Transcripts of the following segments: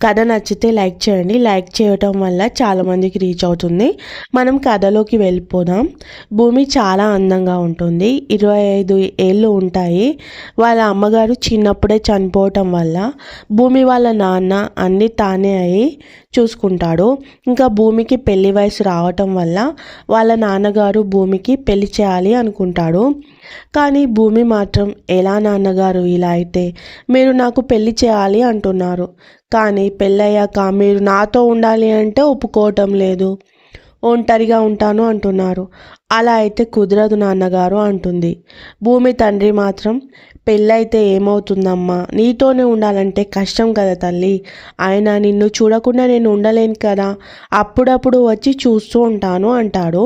కథ నచ్చితే లైక్ చేయండి. లైక్ చేయటం వల్ల చాలామందికి రీచ్ అవుతుంది. మనం కథలోకి వెళ్ళిపోదాం. భూమి చాలా అందంగా ఉంటుంది. ఇరవై ఐదు ఏళ్ళు ఉంటాయి. వాళ్ళ అమ్మగారు చిన్నప్పుడే చనిపోవటం వల్ల భూమి వాళ్ళ నాన్న అన్నీ తానే అయి చూసుకుంటాడు. ఇంకా భూమికి పెళ్ళి వయసు రావటం వల్ల వాళ్ళ నాన్నగారు భూమికి పెళ్ళి చేయాలి అనుకుంటాడు. కానీ భూమి మాత్రం ఎలా నాన్నగారు? ఇలా అయితే మీరు నాకు పెళ్ళి చేయాలి అంటున్నారు. కానీ పెళ్ళయ్యాక మీరు నాతో ఉండాలి అంటే ఒప్పుకోవటం లేదు. ఒంటరిగా ఉంటాను అంటున్నారు. అలా అయితే కుదరదు నాన్నగారు అంటుంది. భూమి తండ్రి మాత్రం పెళ్ళైతే ఏమవుతుందమ్మా? నీతోనే ఉండాలంటే కష్టం కదా తల్లి. ఆయన నిన్ను చూడకుండా నేను ఉండలేను కదా. అప్పుడప్పుడు వచ్చి చూస్తూ ఉంటాను అంటాడు.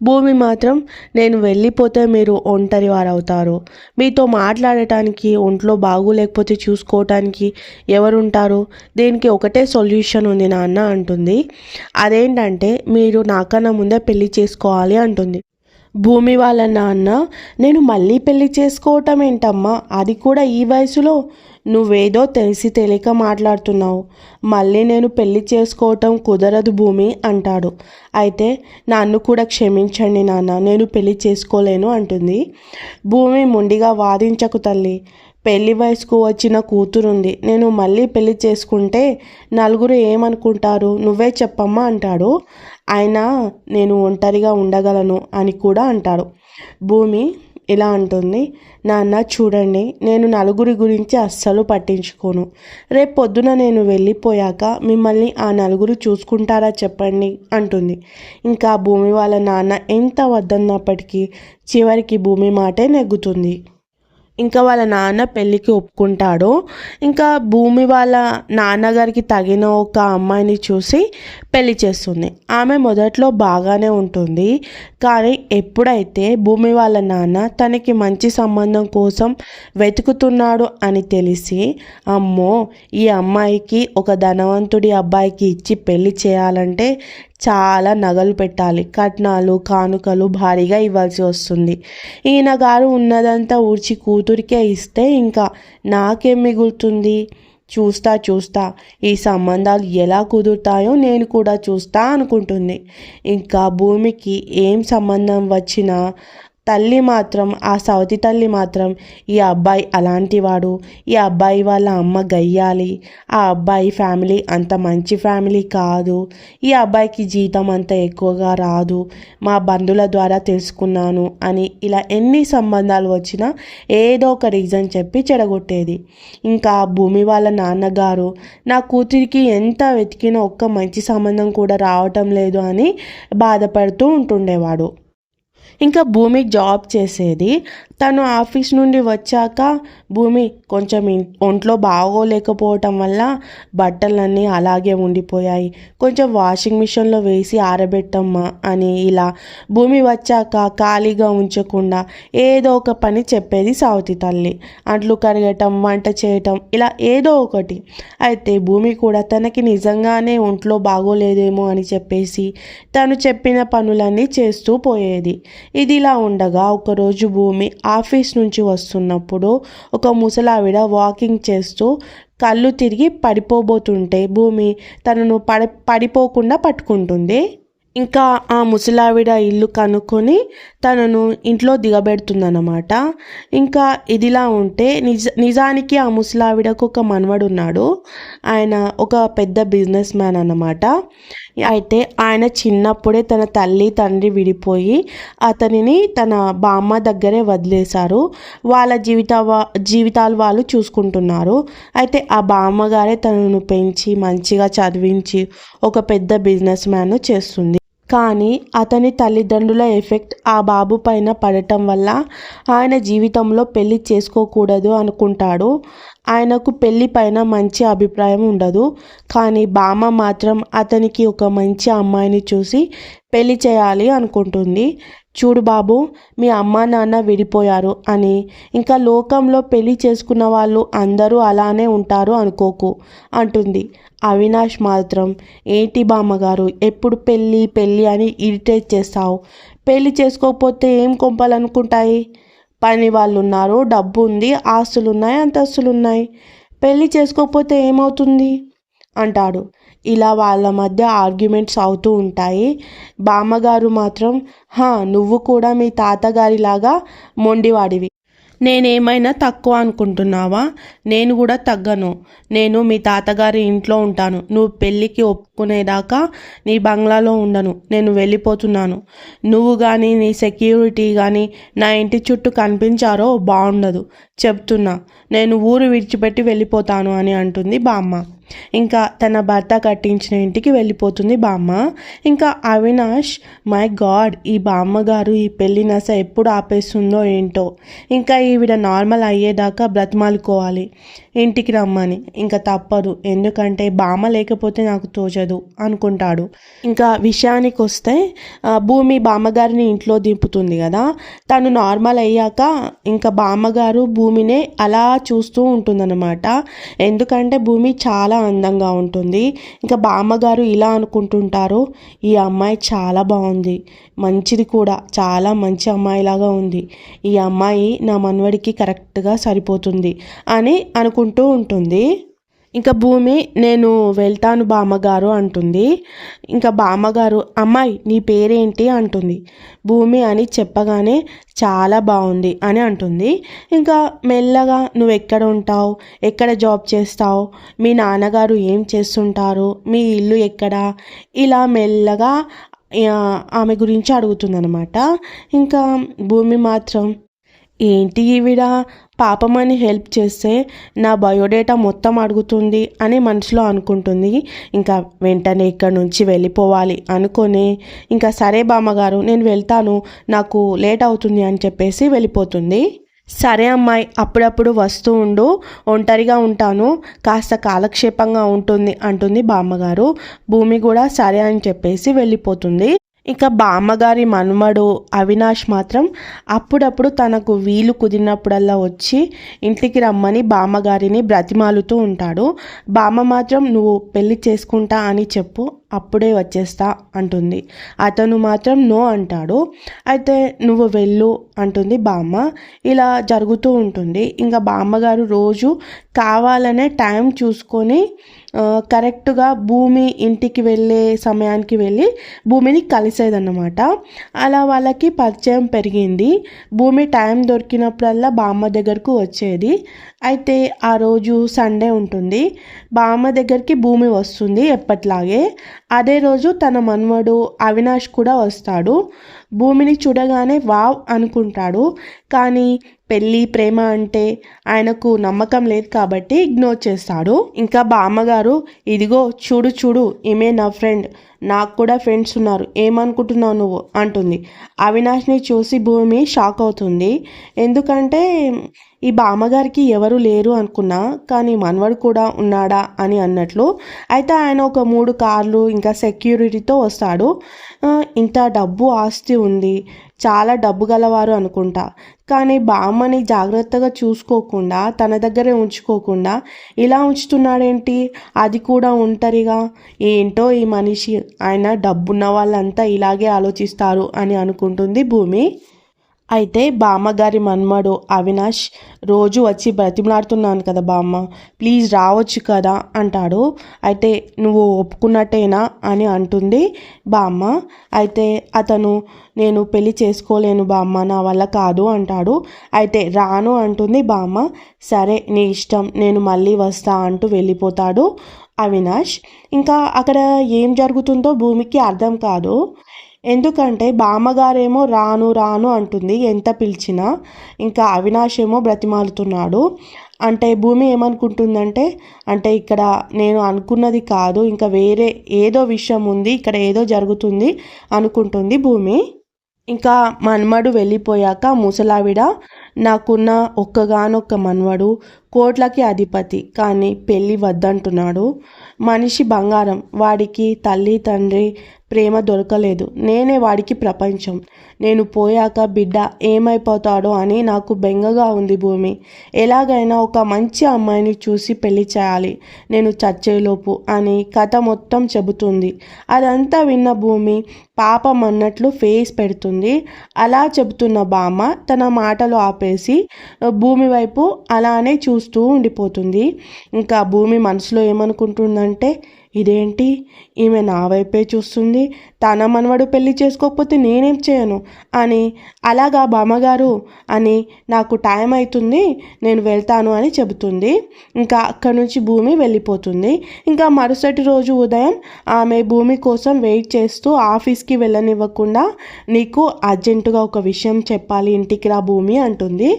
భూమి మాత్రం నేను వెళ్ళిపోతే మీరు ఒంటరి వారవుతారు. మీతో మాట్లాడటానికి ఒంట్లో బాగోలేకపోతే చూసుకోవటానికి ఎవరుంటారు? దీనికి ఒకటే సొల్యూషన్ ఉంది నాన్న అంటుంది. అదేంటంటే మీరు నాకన్నా ముందే పెళ్ళి చేసుకోవాలి అంటుంది. భూమి వాళ్ళ నాన్న నేను మళ్ళీ పెళ్ళి చేసుకోవటం ఏంటమ్మా? అది కూడా ఈ వయసులో? నువ్వేదో తెలిసి తెలియక మాట్లాడుతున్నావు. మళ్ళీ నేను పెళ్ళి చేసుకోవటం కుదరదు భూమి అంటాడు. అయితే నన్ను కూడా క్షమించండి నాన్న నేను పెళ్ళి చేసుకోలేను అంటుంది. భూమి మొండిగా వాదించకు తల్లి. పెళ్ళి వయసుకు వచ్చిన కూతురుంది. నేను మళ్ళీ పెళ్ళి చేసుకుంటే నలుగురు ఏమనుకుంటారు? నువ్వే చెప్పమ్మా అంటాడు. ఆయన నేను ఒంటరిగా ఉండగలను అని కూడా అంటాడు. భూమి ఇలా అంటుంది. నాన్న చూడండి నేను నలుగురి గురించి అస్సలు పట్టించుకోను. రేపు పొద్దున నేను వెళ్ళిపోయాక మిమ్మల్ని ఆ నలుగురు చూసుకుంటారా చెప్పండి అంటుంది. ఇంకా భూమి వాళ్ళ నాన్న ఎంత వద్దన్నప్పటికీ చివరికి భూమి మాటే నెగ్గుతుంది. ఇంకా వాళ్ళ నాన్న పెళ్ళికి ఒప్పుకుంటాడు. ఇంకా భూమి వాళ్ళ నాన్నగారికి తగిన ఒక అమ్మాయిని చూసి పెళ్ళి చేస్తుంది. ఆమె మొదట్లో బాగానే ఉంటుంది. కానీ ఎప్పుడైతే భూమి వాళ్ళ నాన్న తనకి మంచి సంబంధం కోసం వెతుకుతున్నాడు అని తెలిసి అమ్మో ఈ అమ్మాయికి ఒక ధనవంతుడి అబ్బాయికి ఇచ్చి పెళ్ళి చేయాలంటే చాలా నగలు పెట్టాలి. కట్నాలు కానుకలు భారీగా ఇవ్వాల్సి వస్తుంది. ఈయన గారు ఉన్నదంతా ఊడ్చి కూతురికే ఇస్తే ఇంకా నాకేం మిగులుతుంది? చూస్తా చూస్తా. ఈ సంబంధాలు ఎలా కుదురుతాయో నేను కూడా చూస్తా అనుకుంటుంది. ఇంకా భూమికి ఏం సంబంధం వచ్చినా తల్లి మాత్రం ఆ సవతి తల్లి మాత్రం ఈ అబ్బాయి అలాంటివాడు. ఈ అబ్బాయి వాళ్ళ అమ్మ గయ్యాలి. ఆ అబ్బాయి ఫ్యామిలీ అంత మంచి ఫ్యామిలీ కాదు. ఈ అబ్బాయికి జీతం అంత ఎక్కువగా రాదు. మా బంధువుల ద్వారా తెలుసుకున్నాను అని ఇలా ఎన్ని సంబంధాలు వచ్చినా ఏదో ఒక రీజన్ చెప్పి చెడగొట్టేది. ఇంకా భూమి వాళ్ళ నాన్నగారు నా కూతురికి ఎంత వెతికినా ఒక్క మంచి సంబంధం కూడా రావటం లేదు అని బాధపడుతూ ఉంటుండేవాడు. ఇంకా భూమి జాబ్ చేసేది తను ఆఫీస్ నుండి వచ్చాక భూమి కొంచెం ఒంట్లో బాగోలేకపోవటం వల్ల బట్టలన్నీ అలాగే ఉండిపోయాయి. కొంచెం వాషింగ్ మిషన్లో వేసి ఆరబెట్టమ్మా అని ఇలా భూమి వచ్చాక ఖాళీగా ఉంచకుండా ఏదో ఒక పని చెప్పేది సావతి తల్లి. అంట్లు కడగటం వంట చేయటం ఇలా ఏదో ఒకటి. అయితే భూమి కూడా తనకి నిజంగానే ఒంట్లో బాగోలేదేమో అని చెప్పేసి తను చెప్పిన పనులన్నీ చేస్తూ పోయేది. ఇదిలా ఉండగా ఒకరోజు భూమి ఆఫీస్ నుంచి వస్తున్నప్పుడు ఒక ముసలావిడ వాకింగ్ చేస్తూ కళ్ళు తిరిగి పడిపోబోతుంటే భూమి తనను పడి పడిపోకుండా పట్టుకుంటుంది. ఇంకా ఆ ముసలావిడ ఇల్లు కనుక్కొని తనను ఇంట్లో దిగబెడుతుందన్నమాట. ఇంకా ఇదిలా ఉంటే నిజ నిజానికి ఆ ముసలావిడకు ఒక మనవడు ఉన్నాడు ఆయన ఒక పెద్ద బిజినెస్ మ్యాన్ అన్నమాట. అయితే ఆయన చిన్నప్పుడే తన తల్లి తండ్రి విడిపోయి అతనిని తన బామ్మ దగ్గరే వదిలేశారు. వాళ్ళ జీవిత జీవితాలు వాళ్ళు చూసుకుంటున్నారు. అయితే ఆ బామ్మగారే తనను పెంచి మంచిగా చదివించి ఒక పెద్ద బిజినెస్ మ్యాన్ చేస్తుంది. కానీ అతని తల్లిదండ్రుల ఎఫెక్ట్ ఆ బాబు పైన పడటం వల్ల ఆయన జీవితంలో పెళ్ళి చేసుకోకూడదు అనుకుంటాడు. ఆయనకు పెళ్ళి పైన మంచి అభిప్రాయం ఉండదు. కానీ బామ్మ మాత్రం అతనికి ఒక మంచి అమ్మాయిని చూసి పెళ్ళి చేయాలి అనుకుంటుంది. చూడు బాబు మీ అమ్మ నాన్న విడిపోయారు అని. ఇంకా లోకంలో పెళ్ళి చేసుకున్న వాళ్ళు అందరూ అలానే ఉంటారు అనుకోకు అంటుంది అవినాష్ మాత్రం. ఏంటి బామ్మగారు ఎప్పుడు పెళ్ళి పెళ్ళి అని ఇరిటేట్ చేస్తావు? పెళ్ళి చేసుకోకపోతే ఏం కొంపాలనుకుంటాయి? పని వాళ్ళు ఉన్నారు డబ్బు ఉంది ఆస్తులు ఉన్నాయి అంతస్తులు ఉన్నాయి పెళ్ళి చేసుకోకపోతే ఏమవుతుంది? అంటాడు. ఇలా వాళ్ళ మధ్య ఆర్గ్యుమెంట్స్ అవుతూ ఉంటాయి. బామ్మగారు మాత్రం హా నువ్వు కూడా మీ తాతగారిలాగా మొండివాడివి. నేనేమైనా తక్కువ అనుకుంటున్నావా? నేను కూడా తగ్గను. నేను మీ తాతగారి ఇంట్లో ఉంటాను. నువ్వు పెళ్ళికి ఒప్పుకునేదాకా నీ బంగ్లాలో ఉండను. నేను వెళ్ళిపోతున్నాను. నువ్వు కానీ నీ సెక్యూరిటీ కానీ నా ఇంటి చుట్టూ కనిపించారో బాగుండదు చెప్తున్నా. నేను ఊరు విడిచిపెట్టి వెళ్ళిపోతాను అని అంటుంది బామ్మ. ఇంకా తన భర్త కట్టించిన ఇంటికి వెళ్ళిపోతుంది బామ్మ. ఇంకా అవినాష్ మై గాడ్ ఈ బామ్మగారు ఈ పెళ్ళి నస ఎప్పుడు ఆపేస్తుందో ఏంటో. ఇంకా ఈవిడ నార్మల్ అయ్యేదాకా బ్రతిమాలుకోవాలి. ఇంటికి రమ్మని. ఇంకా తప్పదు. ఎందుకంటే బామ్మ లేకపోతే నాకు తోచదు అనుకుంటాడు. ఇంకా విషయానికి వస్తే భూమి బామ్మగారిని ఇంట్లో దింపుతుంది కదా. తను నార్మల్ అయ్యాక ఇంకా బామ్మగారు భూమినే అలా చూస్తూ ఉంటుందన్నమాట. ఎందుకంటే భూమి చాలా అందంగా ఉంటుంది. ఇంకా బామ్మగారు ఇలా అనుకుంటుంటారు ఈ అమ్మాయి చాలా బాగుంది మంచిది కూడా చాలా మంచి అమ్మాయిలాగా ఉంది. ఈ అమ్మాయి నా మనవడికి కరెక్ట్గా సరిపోతుంది అని అనుకుంటూ ఉంటుంది. ఇంకా భూమి నేను వెళ్తాను బామ్మగారు అంటుంది. ఇంకా బామ్మగారు అమ్మాయి నీ పేరేంటి అంటుంది. భూమి అని చెప్పగానే చాలా బాగుంది అని అంటుంది. ఇంకా మెల్లగా నువ్వు ఎక్కడ ఉంటావు? ఎక్కడ జాబ్ చేస్తావు? మీ నాన్నగారు ఏం చేస్తుంటారు? మీ ఇల్లు ఎక్కడ? ఇలా మెల్లగా ఆమె గురించి అడుగుతుందనమాట ఇంకా భూమి మాత్రం ఏంటి ఈవిడ? పాపమని హెల్ప్ చేస్తే నా బయోడేటా మొత్తం అడుగుతుంది అని మనసులో అనుకుంటుంది. ఇంకా వెంటనే ఇక్కడ నుంచి వెళ్ళిపోవాలి అనుకొని ఇంకా సరే బామ్మగారు నేను వెళ్తాను. నాకు లేట్ అవుతుంది అని చెప్పేసి వెళ్ళిపోతుంది. సరే అమ్మాయి అప్పుడప్పుడు వస్తూ ఉండు. ఒంటరిగా ఉంటాను. కాస్త కాలక్షేపంగా ఉంటుంది అంటుంది బామ్మగారు. భూమి కూడా సరే అని చెప్పేసి వెళ్ళిపోతుంది. ఇక బామ్మగారి మనుమడు అవినాష్ మాత్రం అప్పుడప్పుడు తనకు వీలు కుదిరినప్పుడల్లా వచ్చి ఇంటికి రమ్మని బామ్మగారిని బ్రతిమాలుతూ ఉంటాడు. బామ్మ మాత్రం నువ్వు పెళ్ళి చేసుకుంటా అని చెప్పు అప్పుడే వచ్చేస్తా అంటుంది. అతను మాత్రం నో అంటాడు. అయితే నువ్వు వెళ్ళు అంటుంది బామ్మ. ఇలా జరుగుతూ ఉంటుంది. ఇంకా బామ్మగారు రోజు కావాలనే టైం చూసుకొని కరెక్ట్గా భూమి ఇంటికి వెళ్ళే సమయానికి వెళ్ళి భూమిని కలిసేదన్నమాట. అలా వాళ్ళకి పరిచయం పెరిగింది. భూమి టైం దొరికినప్పుడల్లా బామ్మ దగ్గరకు వచ్చేది. అయితే ఆ రోజు సండే ఉంటుంది. బామ్మ దగ్గరికి భూమి వస్తుంది ఎప్పట్లాగే. అదే రోజు తన మనవడు అవినాష్ కూడా వస్తాడు. భూమిని చూడగానే వావ్ అనుకుంటాడు. కానీ పెళ్ళి ప్రేమ అంటే ఆయనకు నమ్మకం లేదు కాబట్టి ఇగ్నోర్ చేస్తాడు. ఇంకా బామ్మగారు ఇదిగో చూడు చూడు ఈమె నా ఫ్రెండ్ నాకు కూడా ఫ్రెండ్స్ ఉన్నారు. ఏమనుకుంటున్నావు నువ్వు? అంటుంది. అవినాష్ని చూసి భూమి షాక్ అవుతుంది. ఎందుకంటే ఈ బామ్మగారికి ఎవరు లేరు అనుకున్నా కానీ మనవడు కూడా ఉన్నాడా అని అన్నట్లు అయితే ఆయన ఒక మూడు కార్లు ఇంకా సెక్యూరిటీతో వస్తాడు. ఇంత డబ్బు ఆస్తి ఉంది. చాలా డబ్బు గలవారు అనుకుంటా. కానీ బామ్మని జాగ్రత్తగా చూసుకోకుండా తన దగ్గరే ఉంచుకోకుండా ఇలా ఉంచుతున్నాడేంటి? అది కూడా ఒంటరిగా? ఏంటో ఈ మనిషి. ఆయన డబ్బున్న వాళ్ళంతా ఇలాగే ఆలోచిస్తారు అని అనుకుంటుంది భూమి. అయితే బామ్మగారి మన్మడు అవినాష్ రోజు వచ్చి బ్రతిమలాడుతున్నాను కదా బామ్మ ప్లీజ్ రావచ్చు కదా అంటాడు. అయితే నువ్వు ఒప్పుకున్నట్టేనా అని అంటుంది బామ్మ. అయితే అతను నేను పెళ్ళి చేసుకోలేను బామ్మ నా వల్ల కాదు అంటాడు. అయితే రాను అంటుంది బామ్మ. సరే నీ ఇష్టం నేను మళ్ళీ వస్తా అంటూ వెళ్ళిపోతాడు అవినాష్. ఇంకా అక్కడ ఏం జరుగుతుందో భూమికి అర్థం కాదు. ఎందుకంటే బామ్మగారేమో రాను రాను అంటుంది. ఎంత పిలిచినా ఇంకా అవినాష్ ఏమో బ్రతిమాలుతున్నాడు. అంటే భూమి ఏమనుకుంటుందంటే అంటే ఇక్కడ నేను అనుకున్నది కాదు ఇంకా వేరే ఏదో విషయం ఉంది ఇక్కడ ఏదో జరుగుతుంది అనుకుంటుంది భూమి. ఇంకా మన్మడు వెళ్ళిపోయాక ముసలావిడ నాకున్న ఒక్కగానొక్క మన్వడు కోట్లకి అధిపతి కానీ పెళ్ళి వద్దంటున్నాడు. మనిషి బంగారం వాడికి తల్లి తండ్రి ప్రేమ దొరకలేదు. నేనే వాడికి ప్రపంచం. నేను పోయాక బిడ్డ ఏమైపోతాడో అని నాకు బెంగగా ఉంది భూమి. ఎలాగైనా ఒక మంచి అమ్మాయిని చూసి పెళ్ళి చేయాలి. నేను చచ్చేలోపు అని కథ మొత్తం చెబుతుంది. అదంతా విన్న భూమి పాపం అన్నట్లు ఫేస్ పెడుతుంది. అలా చెబుతున్న బామ్మ తన మాటలు ఆపే ఆపేసి భూమి వైపు అలానే చూస్తూ చూస్తూ ఉండిపోతుంది. ఇంకా భూమి మనసులో ఏమనుకుంటుందంటే ఇదేంటి? ఈమె నా వైపే చూస్తుంది. తన మనవడు పెళ్ళి చేసుకోకపోతే నేనేం చేయను? అని అలాగా బామ్మగారు అని నాకు టైం అవుతుంది నేను వెళ్తాను అని చెబుతుంది. ఇంకా అక్కడి నుంచి భూమి వెళ్ళిపోతుంది. ఇంకా మరుసటి రోజు ఉదయం ఆమె భూమి కోసం వెయిట్ చేస్తూ ఆఫీస్కి వెళ్ళనివ్వకుండా నీకు అర్జెంటుగా ఒక విషయం చెప్పాలి ఇంటికి రా భూమి అంటుంది.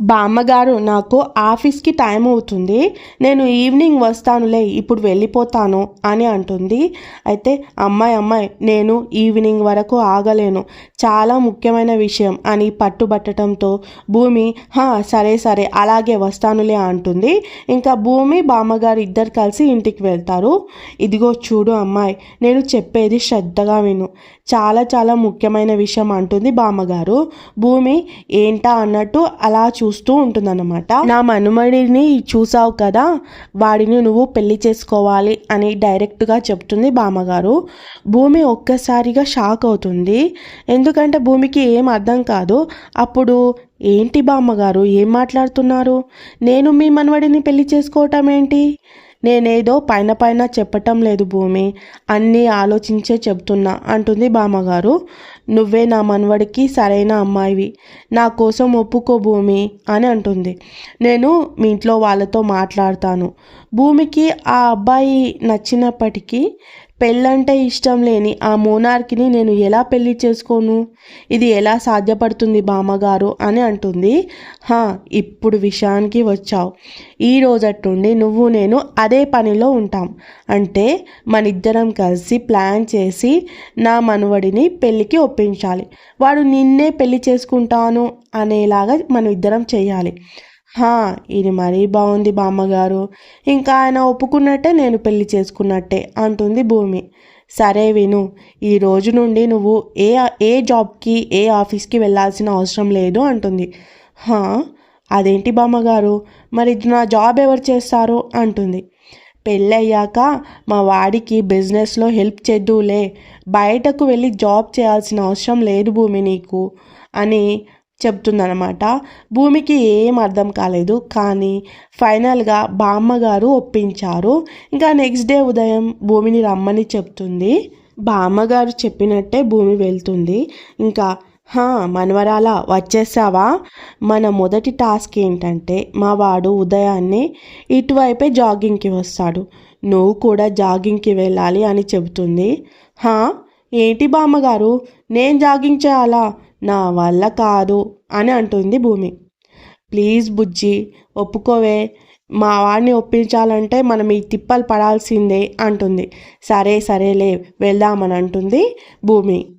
బామ్మగారు నాకు ఆఫీస్కి టైం అవుతుంది. నేను ఈవినింగ్ వస్తానులే ఇప్పుడు వెళ్ళిపోతాను అని అంటుంది. అయితే అమ్మాయి అమ్మాయి నేను ఈవినింగ్ వరకు ఆగలేను. చాలా ముఖ్యమైన విషయం అని పట్టుబట్టడంతో భూమి హా సరే సరే అలాగే వస్తానులే అంటుంది. ఇంకా భూమి బామ్మగారు ఇద్దరు కలిసి ఇంటికి వెళ్తారు. ఇదిగో చూడు అమ్మాయి నేను చెప్పేది శ్రద్ధగా విను. చాలా చాలా ముఖ్యమైన విషయం అంటుంది బామ్మగారు. భూమి ఏంటా అన్నట్టు అలా చూస్తూ ఉంటుందన్నమాట. నా మనుమడిని చూసావు కదా వాడిని నువ్వు పెళ్ళి చేసుకోవాలి అని డైరెక్ట్గా చెప్తుంది బామ్మగారు. భూమి ఒక్కసారిగా షాక్ అవుతుంది. ఎందుకంటే భూమికి ఏం అర్థం కాదు. అప్పుడు ఏంటి బామ్మగారు ఏం మాట్లాడుతున్నారు? నేను మీ మనవడిని పెళ్ళి చేసుకోవటం ఏంటి? నేనేదో పైన పైన చెప్పటం లేదు భూమి. అన్నీ ఆలోచించే చెప్తున్నా అంటుంది బామ్మగారు. నువ్వే నా మనవడికి సరైన అమ్మాయివి. నా కోసం ఒప్పుకో భూమి అని అంటుంది. నేను మీ ఇంట్లో వాళ్ళతో మాట్లాడతాను. భూమికి ఆ అబ్బాయి నచ్చినప్పటికీ పెళ్ళంటే ఇష్టం లేని ఆ మోనార్కిని నేను ఎలా పెళ్ళి చేసుకోను? ఇది ఎలా సాధ్యపడుతుంది బామ్మగారు? అని అంటుంది. హా ఇప్పుడు విషయానికి వచ్చావు. ఈ రోజట్టుండి నువ్వు నేను అదే పనిలో ఉంటాం. అంటే మన ఇద్దరం కలిసి ప్లాన్ చేసి నా మనవడిని పెళ్ళికి ఒప్పించాలి. వాడు నిన్నే పెళ్ళి చేసుకుంటాను అనేలాగా మనం ఇద్దరం చేయాలి. హా ఇది మరీ బాగుంది బామ్మగారు. ఇంకా ఆయన ఒప్పుకున్నట్టే నేను పెళ్ళి చేసుకున్నట్టే అంటుంది భూమి. సరే విను ఈ రోజు నుండి నువ్వు ఏ ఏ జాబ్కి ఏ ఆఫీస్కి వెళ్ళాల్సిన అవసరం లేదు అంటుంది. హా అదేంటి బామ్మగారు? మరి నా జాబ్ ఎవరు చేస్తారు? అంటుంది. పెళ్ళయ్యాక మా వాడికి బిజినెస్లో హెల్ప్ చేద్దులే బయటకు వెళ్ళి జాబ్ చేయాల్సిన అవసరం లేదు భూమి నీకు అని చెప్తుందనమాట భూమికి ఏం అర్థం కాలేదు. కానీ ఫైనల్గా బామ్మగారు ఒప్పించారు. ఇంకా నెక్స్ట్ డే ఉదయం భూమిని రమ్మని చెప్తుంది. బామ్మగారు చెప్పినట్టే భూమి వెళ్తుంది. ఇంకా హా మనవరాల వచ్చేసావా? మన మొదటి టాస్క్ ఏంటంటే మా వాడు ఉదయాన్నే ఇటువైపే జాగింగ్కి వస్తాడు. నువ్వు కూడా జాగింగ్కి వెళ్ళాలి అని చెబుతుంది. హా? ఏంటి బామ్మగారు? నేను జాగింగ్ చేయాలా? నా వల్ల కాదు అని అంటుంది భూమి. ప్లీజ్ బుజ్జి ఒప్పుకోవే. మా వాడిని ఒప్పించాలంటే మనం ఈ తిప్పలు పడాల్సిందే అంటుంది. సరే సరేలే వెళ్దామని అంటుంది భూమి.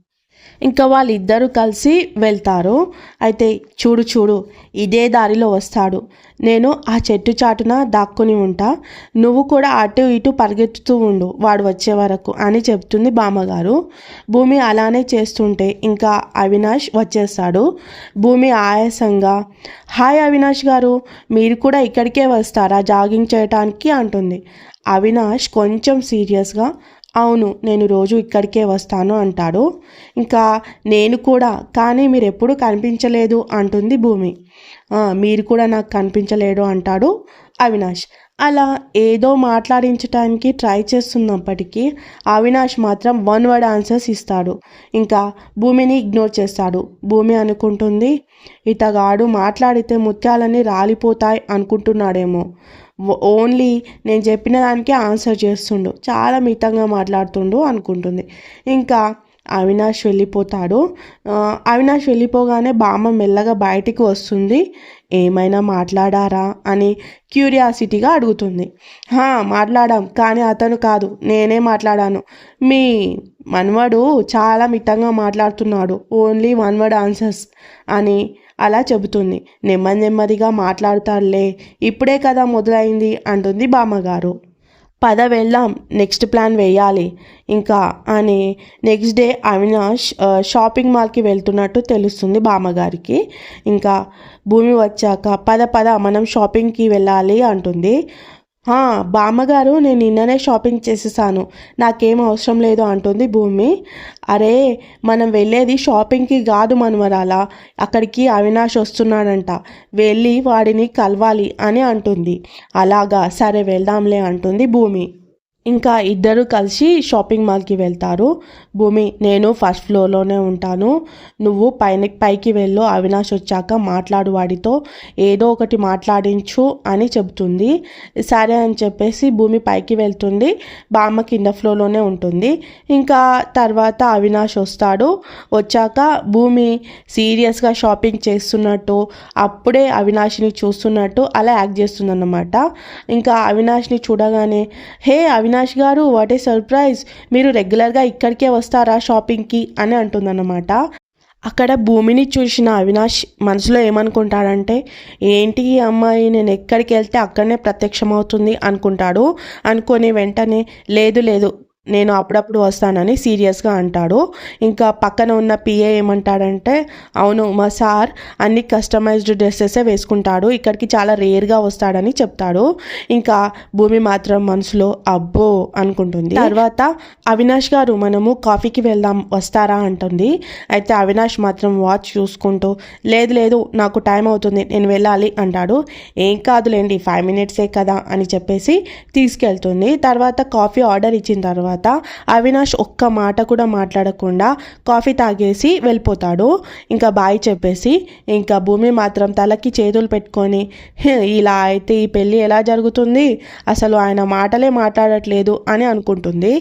ఇంకా వాళ్ళిద్దరూ కలిసి వెళ్తారు. అయితే చూడు చూడు ఇదే దారిలో వస్తాడు. నేను ఆ చెట్టు చాటున దాక్కుని ఉంటా. నువ్వు కూడా అటు ఇటు పరిగెత్తుతూ ఉండు. వాడు వచ్చే వరకు అని చెప్తుంది బామ్మగారు. భూమి అలానే చేస్తుంటే ఇంకా అవినాష్ వచ్చేస్తాడు. భూమి ఆయాసంగా హాయ్ అవినాష్ గారు మీరు కూడా ఇక్కడికే వస్తారా? జాగింగ్ చేయటానికి అంటుంది. అవినాష్ కొంచెం సీరియస్గా అవును నేను రోజు ఇక్కడికే వస్తాను అంటాడు. ఇంకా నేను కూడా కానీ మీరు ఎప్పుడు కనిపించలేదు అంటుంది భూమి. మీరు కూడా నాకు కనిపించలేడు అంటాడు అవినాష్. అలా ఏదో మాట్లాడించడానికి ట్రై చేస్తున్నప్పటికీ అవినాష్ మాత్రం వన్ వర్డ్ ఆన్సర్స్ ఇస్తాడు. ఇంకా భూమిని ఇగ్నోర్ చేస్తాడు. భూమి అనుకుంటుంది ఇతగాడు మాట్లాడితే ముత్యాలన్నీ రాలిపోతాయి అనుకుంటున్నాడేమో. ఓన్లీ నేను చెప్పిన దానికి ఆన్సర్ చేస్తుండు. చాలా మితంగా మాట్లాడుతుండు అనుకుంటుంది. ఇంకా అవినాష్ వెళ్ళిపోతాడు. అవినాష్ వెళ్ళిపోగానే బామ్మ మెల్లగా బయటికి వస్తుంది. ఏమైనా మాట్లాడారా అని క్యూరియాసిటీగా అడుగుతుంది. మాట్లాడాం కానీ అతను కాదు నేనే మాట్లాడాను. మీ మనవడు చాలా మితంగా మాట్లాడుతున్నాడు. ఓన్లీ వన్ వర్డ్ ఆన్సర్స్ అని అలా చెబుతుంది. నెమ్మది నెమ్మదిగా మాట్లాడతాడులే. ఇప్పుడే కదా మొదలైంది అంటుంది బామ్మగారు. పద వెళ్దాం నెక్స్ట్ ప్లాన్ వేయాలి. ఇంకా అని నెక్స్ట్ డే అవినాష్ షాపింగ్ మాల్కి వెళ్తున్నట్టు తెలుస్తుంది బామ్మగారికి. ఇంకా భూమి వచ్చాక పద పద మనం షాపింగ్కి వెళ్ళాలి అంటుంది. బామ్మగారు నేను నిన్ననే షాపింగ్ చేసేసాను. నాకేం అవసరం లేదు అంటుంది భూమి. అరే మనం వెళ్ళేది షాపింగ్కి కాదు మనవరాల అక్కడికి అవినాష్ వస్తున్నాడంట. వెళ్ళి వాడిని కలవాలి అని అంటుంది. అలాగా సరే వెళ్దాంలే అంటుంది భూమి. ఇంకా ఇద్దరు కలిసి షాపింగ్ మాల్కి వెళ్తారు. భూమి నేను ఫస్ట్ ఫ్లోర్లోనే ఉంటాను. నువ్వు పైన పైకి వెళ్ళు అవినాష్ వచ్చాక మాట్లాడు వాడితో. ఏదో ఒకటి మాట్లాడించు అని చెబుతుంది. సరే అని చెప్పేసి భూమి పైకి వెళ్తుంది. బామ్మ కింద ఫ్లోర్లోనే ఉంటుంది. ఇంకా తర్వాత అవినాష్ వస్తాడు. వచ్చాక భూమి సీరియస్గా షాపింగ్ చేస్తున్నట్టు అప్పుడే అవినాష్ని చూస్తున్నట్టు అలా యాక్ట్ చేస్తుందన్నమాట. ఇంకా అవినాష్ని చూడగానే హే అవినాష్ అవినాష్ గారు వాట్ ఏ సర్ప్రైజ్! మీరు రెగ్యులర్గా ఇక్కడికే వస్తారా షాపింగ్కి? అని అంటుందన్నమాట. అక్కడ భూమిని చూసిన అవినాష్ మనసులో ఏమనుకుంటాడంటే ఏంటి ఈ అమ్మాయి? నేను ఎక్కడికి వెళ్తే అక్కడనే ప్రత్యక్షమవుతుంది అనుకుంటాడు. అనుకొని వెంటనే లేదు లేదు నేను అప్పుడప్పుడు వస్తానని సీరియస్గా అంటాడు. ఇంకా పక్కన ఉన్న పిఏ ఏమంటాడంటే అవును మా సార్ అన్ని కస్టమైజ్డ్ డ్రెస్సెసే వేసుకుంటాడు. ఇక్కడికి చాలా రేర్గా వస్తాడని చెప్తాడు. ఇంకా భూమి మాత్రం మనసులో అబ్బో అనుకుంటుంది. తర్వాత అవినాష్ గారు మనము కాఫీకి వెళ్దాం వస్తారా అంటుంది. అయితే అవినాష్ మాత్రం వాచ్ చూసుకుంటూ లేదు లేదు నాకు టైం అవుతుంది నేను వెళ్ళాలి అంటాడు. ఏం కాదులేండి ఫైవ్ మినిట్సే కదా అని చెప్పేసి తీసుకెళ్తుంది. తర్వాత కాఫీ ఆర్డర్ ఇచ్చిన తర్వాత అవినాష్ ఒక్క మాట కూడా మాట్లాడకుండా కాఫీ తాగేసి వెళ్ళిపోతాడు. ఇంకా బాయ్ చెప్పేసి ఇంకా భూమి మాత్రం తలకి చేతులు పెట్టుకొని ఇలా అయితే ఈ పెళ్ళి ఎలా జరుగుతుంది? అసలు ఆయన మాటలే మాట్లాడట్లేదు అని అనుకుంటుంది.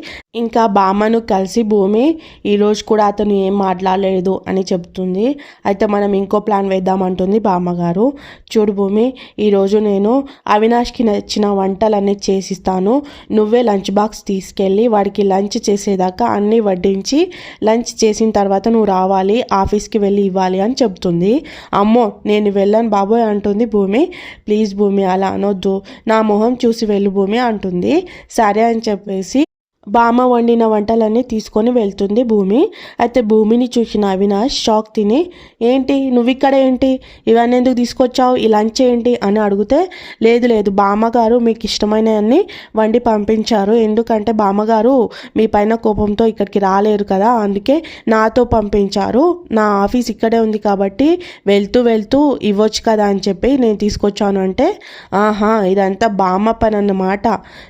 ఇంకా బామ్మను కలిసి భూమి ఈరోజు కూడా అతను ఏం మాట్లాడలేదు అని చెప్తుంది అయితే మనం ఇంకో ప్లాన్ వేద్దామంటుంది బామ్మగారు. చూడు భూమి ఈరోజు నేను అవినాష్కి నచ్చిన వంటలన్నీ చేసిస్తాను. నువ్వే లంచ్ బాక్స్ తీసుకెళ్ళి వాడికి లంచ్ చేసేదాకా అన్నీ వడ్డించి లంచ్ చేసిన తర్వాత నువ్వు రావాలి ఆఫీస్కి వెళ్ళి ఇవ్వాలి అని చెప్తుంది. అమ్మో నేను వెళ్ళను బాబోయ్ అంటుంది భూమి. ప్లీజ్ భూమి అలా అనొద్దు. నా మొహం చూసి వెళ్ళు భూమి అంటుంది. సరే అని చెప్పేసి బామ్మ వండిన వంటలన్నీ తీసుకొని వెళ్తుంది భూమి. అయితే భూమిని చూసిన అవినాష్ షాక్ తిని ఏంటి? నువ్వు ఇక్కడ ఏంటి? ఇవన్నీ ఎందుకు తీసుకొచ్చావు? ఈ లంచ్ ఏంటి? అని అడిగితే లేదు లేదు. బామ్మగారు మీకు ఇష్టమైనవన్నీ వండి పంపించారు. ఎందుకంటే బామ్మగారు మీ పైన కోపంతో ఇక్కడికి రాలేరు కదా. అందుకే నాతో పంపించారు. నా ఆఫీస్ ఇక్కడే ఉంది కాబట్టి వెళ్తూ వెళ్తూ ఇవ్వచ్చు కదా అని చెప్పి నేను తీసుకొచ్చాను అంటే ఆహా ఇదంతా బామ్మ పని అన్నమాట.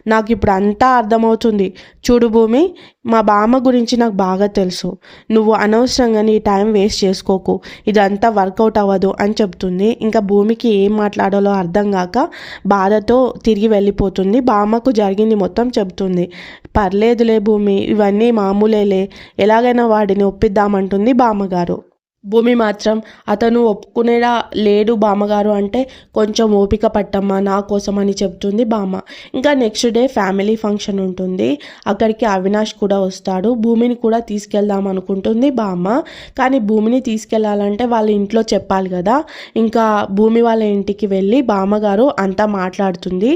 నాకు ఇప్పుడు అంతా అర్థమవుతుంది. చూడు భూమి మా బామ్మ గురించి నాకు బాగా తెలుసు. నువ్వు అనవసరంగా నీ టైం వేస్ట్ చేసుకోకు. ఇదంతా వర్కౌట్ అవ్వదు అని చెప్తుంది. ఇంకా భూమికి ఏం మాట్లాడాలో అర్థం కాక బాధతో తిరిగి వెళ్ళిపోతుంది. బామ్మకు జరిగింది మొత్తం చెప్తుంది. పర్లేదులే భూమి ఇవన్నీ మామూలేలే. ఎలాగైనా వాడిని ఒప్పిద్దామంటుంది బామ్మగారు. భూమి మాత్రం అతను ఒప్పుకునేలా లేడు బామ్మగారు అంటే కొంచెం ఓపిక పట్టమ్మా నా కోసం అని చెప్తుంది బామ్మ. ఇంకా నెక్స్ట్ డే ఫ్యామిలీ ఫంక్షన్ ఉంటుంది. అక్కడికి అవినాష్ కూడా వస్తాడు. భూమిని కూడా తీసుకెళ్దాం అనుకుంటుంది బామ్మ. కానీ భూమిని తీసుకెళ్ళాలంటే వాళ్ళ ఇంట్లో చెప్పాలి కదా. ఇంకా భూమి వాళ్ళ ఇంటికి వెళ్ళి బామ్మగారు అంతా మాట్లాడుతుంది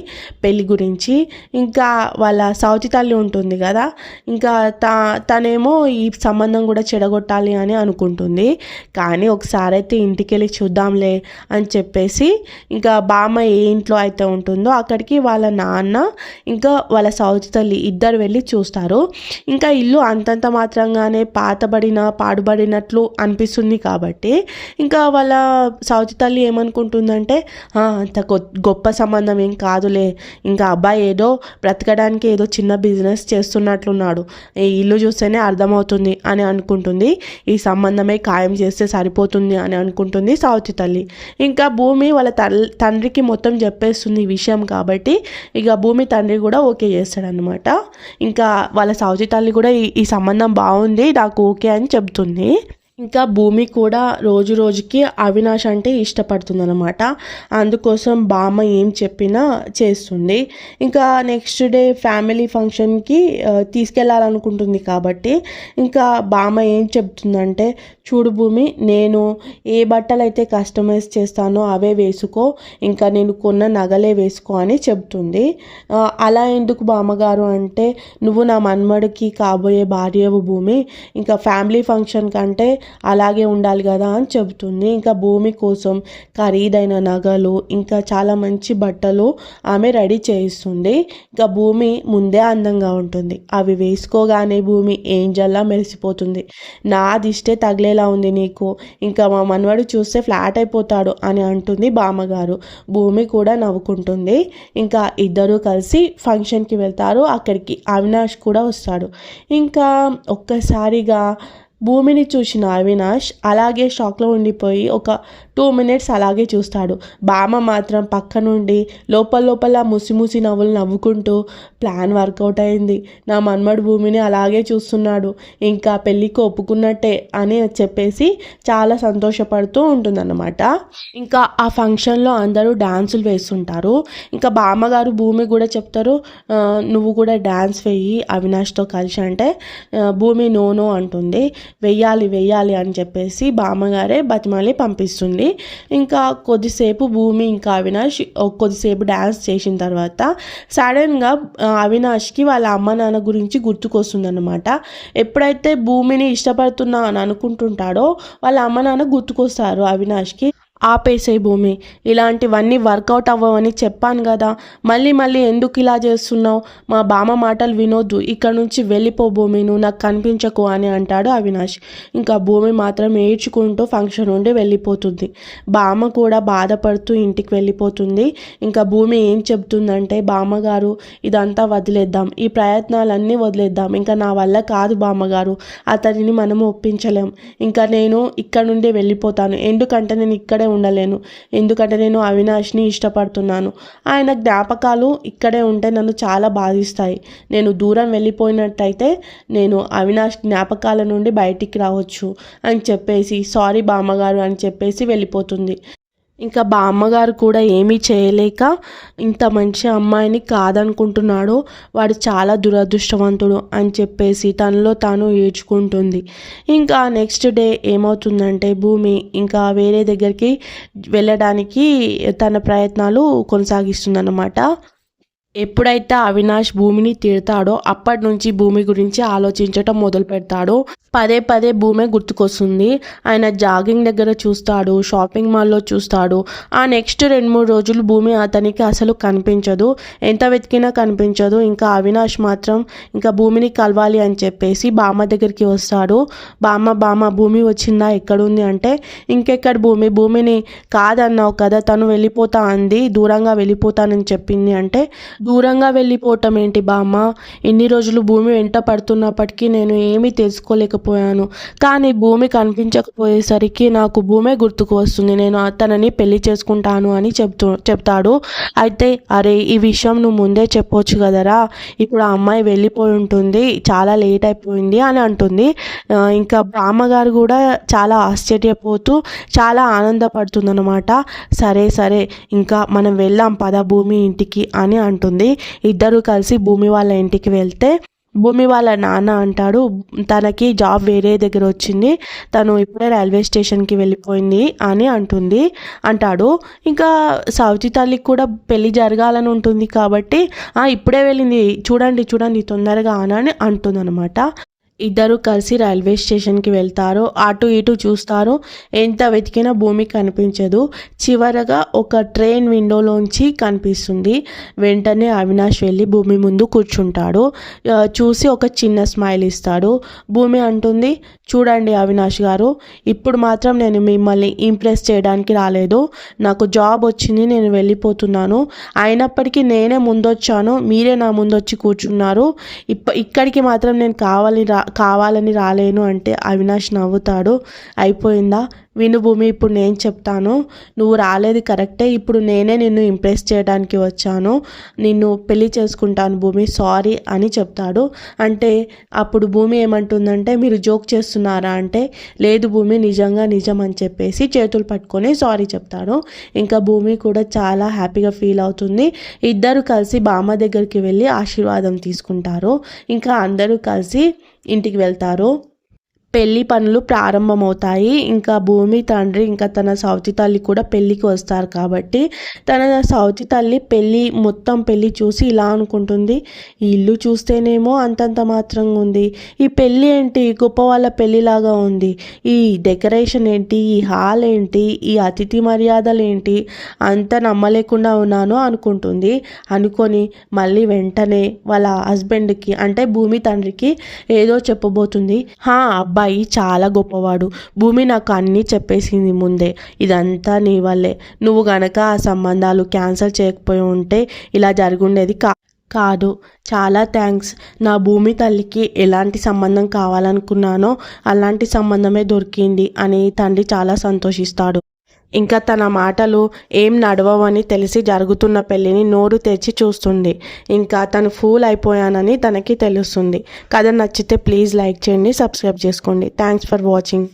పెళ్ళి గురించి. ఇంకా వాళ్ళ సౌతి తల్లి ఉంటుంది కదా. ఇంకా తా తనేమో ఈ సంబంధం కూడా చెడగొట్టాలి అని అనుకుంటుంది. కానీ ఒకసారి అయితే ఇంటికి వెళ్ళి చూద్దాంలే అని చెప్పేసి ఇంకా బామ్మ ఏ ఇంట్లో అయితే ఉంటుందో అక్కడికి వాళ్ళ నాన్న ఇంకా వాళ్ళ సౌతి తల్లి ఇద్దరు వెళ్ళి చూస్తారు. ఇంకా ఇల్లు అంతంత మాత్రంగానే పాతబడిన పాడుబడినట్లు అనిపిస్తుంది కాబట్టి ఇంకా వాళ్ళ సౌతి తల్లి ఏమనుకుంటుందంటే అంత గొప్ప సంబంధం ఏం కాదులే. ఇంకా అబ్బాయి ఏదో బ్రతకడానికి ఏదో చిన్న బిజినెస్ చేస్తున్నట్లున్నాడు. ఈ ఇల్లు చూస్తేనే అర్థమవుతుంది అని అనుకుంటుంది. ఈ సంబంధమే ఖాయం చేస్తే సరిపోతుంది అని అనుకుంటుంది సావుతి తల్లి. ఇంకా భూమి వాళ్ళ తల్లి తండ్రికి మొత్తం చెప్పేస్తుంది ఈ విషయం కాబట్టి ఇక భూమి తండ్రి కూడా ఓకే చేస్తాడనమాట ఇంకా వాళ్ళ సావుతి తల్లి కూడా ఈ ఈ సంబంధం బాగుంది నాకు ఓకే అని చెప్తుంది. ఇంకా భూమి కూడా రోజు రోజుకి అవినాష్ అంటే ఇష్టపడుతుంది అనమాట అందుకోసం బామ్మ ఏం చెప్పినా చేస్తుంది. ఇంకా నెక్స్ట్ డే ఫ్యామిలీ ఫంక్షన్కి తీసుకెళ్ళాలనుకుంటుంది కాబట్టి ఇంకా బామ్మ ఏం చెప్తుందంటే చూడు భూమి నేను ఏ బట్టలు అయితే కస్టమైజ్ చేస్తానో అవే వేసుకో ఇంకా నేను కొన్న నగలే వేసుకో అని చెప్తుంది. అలా ఎందుకు బామ్మగారు అంటే నువ్వు నా మన్మడికి కాబోయే భార్యవు భూమి ఇంకా ఫ్యామిలీ ఫంక్షన్ కంటే అలాగే ఉండాలి కదా అని చెబుతుంది. ఇంకా భూమి కోసం ఖరీదైన నగలు ఇంకా చాలా మంచి బట్టలు ఆమె రెడీ చేయిస్తుంది ఇంకా భూమి ముందే అందంగా ఉంటుంది. అవి వేసుకోగానే భూమి ఏంజల్లా మెరిసిపోతుంది. నా దిష్టే తగిలేలా ఉంది నీకు. ఇంకా మా మనవడు చూస్తే ఫ్లాట్ అయిపోతాడు అని అంటుంది బామ్మగారు. భూమి కూడా నవ్వుకుంటుంది. ఇంకా ఇద్దరు కలిసి ఫంక్షన్కి వెళ్తారు. అక్కడికి అవినాష్ కూడా వస్తాడు. ఇంకా ఒక్కసారిగా భూమిని చూసిన అవినాష్ అలాగే షాక్లో ఉండిపోయి ఒక టూ మినిట్స్ అలాగే చూస్తాడు. బామ్మ మాత్రం పక్క నుండి లోపల లోపల ముసి నవ్వులు నవ్వుకుంటూ ప్లాన్ వర్కౌట్ అయింది. నా మన్మడు భూమిని అలాగే చూస్తున్నాడు. ఇంకా పెళ్ళికి ఒప్పుకున్నట్టే అని చెప్పేసి చాలా సంతోషపడుతూ ఉంటుందన్నమాట. ఇంకా ఆ ఫంక్షన్లో అందరూ డ్యాన్సులు వేస్తుంటారు. ఇంకా బామ్మగారు భూమి కూడా చెప్తారు నువ్వు కూడా డ్యాన్స్ వేయి అవినాష్తో కలిసి అంటే భూమి నో నో అంటుంది. వెయ్యాలి వెయ్యాలి అని చెప్పేసి బామ్మగారే బతిమాలి పంపిస్తుంది. ఇంకా కొద్దిసేపు భూమి ఇంకా అవినాష్ కొద్దిసేపు డ్యాన్స్ చేసిన తర్వాత సడన్గా అవినాష్కి వాళ్ళ అమ్మ నాన్న గురించి గుర్తుకొస్తుంది అనమాట ఎప్పుడైతే భూమిని ఇష్టపడుతున్నా అని అనుకుంటుంటాడో వాళ్ళ అమ్మ నాన్న గుర్తుకొస్తారు అవినాష్కి. ఆపేసే భూమి. ఇలాంటివన్నీ వర్కౌట్ అవ్వవని చెప్పాను కదా మళ్ళీ మళ్ళీ ఎందుకు ఇలా చేస్తున్నావు? మా బామ్మ మాటలు వినొద్దు. ఇక్కడ నుంచి వెళ్ళిపో భూమి. నువ్వు నాకు కనిపించకు అని అంటాడు అవినాష్. ఇంకా భూమి మాత్రం ఏడ్చుకుంటూ ఫంక్షన్ నుండి వెళ్ళిపోతుంది. బామ్మ కూడా బాధపడుతూ ఇంటికి వెళ్ళిపోతుంది. ఇంకా భూమి ఏం చెప్తుందంటే బామ్మగారు ఇదంతా వదిలేద్దాం. ఈ ప్రయత్నాలన్నీ వదిలేద్దాం. ఇంకా నా వల్ల కాదు బామ్మగారు. అతనిని మనము ఒప్పించలేం. ఇంకా నేను ఇక్కడ నుండి వెళ్ళిపోతాను. ఎందుకంటే నేను ఇక్కడే ఉండలేను. ఎందుకంటే నేను అవినాష్ని ఇష్టపడుతున్నాను. ఆయన జ్ఞాపకాలు ఇక్కడే ఉంటే నన్ను చాలా బాధిస్తాయి. నేను దూరం వెళ్ళిపోయినట్టయితే నేను అవినాష్ జ్ఞాపకాల నుండి బయటికి రావచ్చు అని చెప్పేసి సారీ బామ్మగారు అని చెప్పేసి వెళ్ళిపోతుంది. ఇంకా బామ్మగారు కూడా ఏమీ చేయలేక ఇంత మంచి అమ్మాయిని కాదనుకుంటున్నాడు. వాడు చాలా దురదృష్టవంతుడు అని చెప్పేసి తనలో తాను ఏడ్చుకుంటుంది. ఇంకా నెక్స్ట్ డే ఏమవుతుందంటే భూమి ఇంకా వేరే దగ్గరికి వెళ్ళడానికి తన ప్రయత్నాలు కొనసాగిస్తుందన్నమాట. ఎప్పుడైతే అవినాష్ భూమిని తిడతాడో అప్పటి నుంచి భూమి గురించి ఆలోచించటం మొదలు పెడతాడో. పదే పదే భూమే గుర్తుకొస్తుంది. ఆయన జాగింగ్ దగ్గర చూస్తాడు షాపింగ్ మాల్లో చూస్తాడు. ఆ నెక్స్ట్ రెండు మూడు రోజులు భూమి అతనికి అసలు కనిపించదు. ఎంత వెతికినా కనిపించదు. ఇంకా అవినాష్ మాత్రం ఇంకా భూమిని కలవాలి అని చెప్పేసి బామ్మ దగ్గరికి వస్తాడు. బామ్మ బామ్మ భూమి వచ్చిందా? ఎక్కడుంది అంటే ఇంకెక్కడ భూమి? భూమిని కాదన్నావు కదా తను వెళ్ళిపోతా అంది. దూరంగా వెళ్ళిపోతానని చెప్పింది అంటే దూరంగా వెళ్ళిపోవటం ఏంటి బామ్మ? ఎన్ని రోజులు భూమి వెంట పడుతున్నప్పటికీ నేను ఏమీ తెలుసుకోలేకపోయాను. కానీ భూమి కనిపించకపోయేసరికి నాకు భూమే గుర్తుకు వస్తుంది. నేను తనని పెళ్ళి చేసుకుంటాను అని చెప్తూ చెప్తాడు. అయితే అరే ఈ విషయం నువ్వు ముందే చెప్పొచ్చు కదరా? ఇప్పుడు ఆ అమ్మాయి వెళ్ళిపోయి ఉంటుంది. చాలా లేట్ అయిపోయింది అని అంటుంది. ఇంకా బామ్మగారు కూడా చాలా ఆశ్చర్యపోతూ చాలా ఆనందపడుతుందన్నమాట. సరే సరే ఇంకా మనం వెళ్ళాం పద భూమి ఇంటికి అని అంటుంది. ఉంటుంది ఇద్దరు కలిసి భూమి వాళ్ళ ఇంటికి వెళ్తే భూమి వాళ్ళ నాన్న అంటాడు తనకి జాబ్ వేరే దగ్గర వచ్చింది తను ఇప్పుడే రైల్వే స్టేషన్కి వెళ్ళిపోయింది అని అంటుంది అంటాడు. ఇంకా సౌతి తల్లికి కూడా పెళ్ళి జరగాలని ఉంటుంది కాబట్టి ఇప్పుడే వెళ్ళింది చూడండి చూడండి తొందరగా అని అంటుంది అనమాట ఇద్దరు కలిసి రైల్వే స్టేషన్కి వెళ్తారు. అటు ఇటు చూస్తారు. ఎంత వెతికినా భూమి కనిపించదు. చివరగా ఒక ట్రైన్ విండోలోంచి కనిపిస్తుంది. వెంటనే అవినాష్ వెళ్ళి భూమి ముందు కూర్చుంటాడు. చూసి ఒక చిన్న స్మైల్ ఇస్తాడు. భూమి అంటుంది చూడండి అవినాష్ గారు ఇప్పుడు మాత్రం నేను మిమ్మల్ని ఇంప్రెస్ చేయడానికి రాలేదు. నాకు జాబ్ వచ్చింది నేను వెళ్ళిపోతున్నాను. అయినప్పటికీ నేనే ముందొచ్చాను. మీరే నా ముందొచ్చి కూర్చున్నారు. ఇప్ప ఇక్కడికి మాత్రం నేను కావాలి రా కావాలని రాలేను అంటే అవినాష్ నవ్వుతాడు. అయిపోయిందా? విను భూమి ఇప్పుడు నేను చెప్తాను. నువ్వు రాలేదు కరెక్టే. ఇప్పుడు నేనే నిన్ను ఇంప్రెస్ చేయడానికి వచ్చాను. నిన్ను పెళ్ళి చేసుకుంటాను భూమి సారీ అని చెప్తాడు. అంటే అప్పుడు భూమి ఏమంటుందంటే మీరు జోక్ చేస్తున్నారా అంటే లేదు భూమి నిజంగా నిజం అని చెప్పేసి చేతులు పట్టుకొని సారీ చెప్తాడు. ఇంకా భూమి కూడా చాలా హ్యాపీగా ఫీల్ అవుతుంది. ఇద్దరు కలిసి బామ్మ దగ్గరికి వెళ్ళి ఆశీర్వాదం తీసుకుంటారు. ఇంకా అందరూ కలిసి ఇంటికి వెళ్తారు పెళ్ళి పనులు ప్రారంభమవుతాయి. ఇంకా భూమి తండ్రి ఇంకా తన సౌతి తల్లి కూడా పెళ్ళికి వస్తారు కాబట్టి తన సౌతి తల్లి పెళ్ళి మొత్తం పెళ్ళి చూసి ఇలా అనుకుంటుంది. ఈ ఇల్లు చూస్తేనేమో అంతంత మాత్రంగా ఉంది. ఈ పెళ్ళి ఏంటి? గొప్ప వాళ్ళ పెళ్ళిలాగా ఉంది. ఈ డెకరేషన్ ఏంటి? ఈ హాల్ ఏంటి? ఈ అతిథి మర్యాదలు ఏంటి? అంత నమ్మలేకుండా ఉన్నాను అనుకుంటుంది. అనుకొని మళ్ళీ వెంటనే వాళ్ళ హస్బెండ్కి అంటే భూమి తండ్రికి ఏదో చెప్పబోతుంది. హా అబ్బాయి చాలా గొప్పవాడు. భూమి నాకు అన్నీ చెప్పేసింది ముందే. ఇదంతా నీ వల్లే. నువ్వు గనక ఆ సంబంధాలు క్యాన్సిల్ చేయకపోయి ఉంటే ఇలా జరుగుండేది కా కాదు. చాలా థ్యాంక్స్. నా భూమి తల్లికి ఎలాంటి సంబంధం కావాలనుకున్నానో అలాంటి సంబంధమే దొరికింది అని తండ్రి చాలా సంతోషిస్తాడు. ఇంకా తన మాటలు ఏం నడవవని తెలిసి జరుగుతున్న పెళ్ళిని నోరు తెచ్చి చూస్తుంది. ఇంకా తను ఫూల్ అయిపోయానని తనకి తెలుస్తుంది. కథ నచ్చితే ప్లీజ్ లైక్ చేయండి సబ్స్క్రైబ్ చేసుకోండి. Thanks for watching.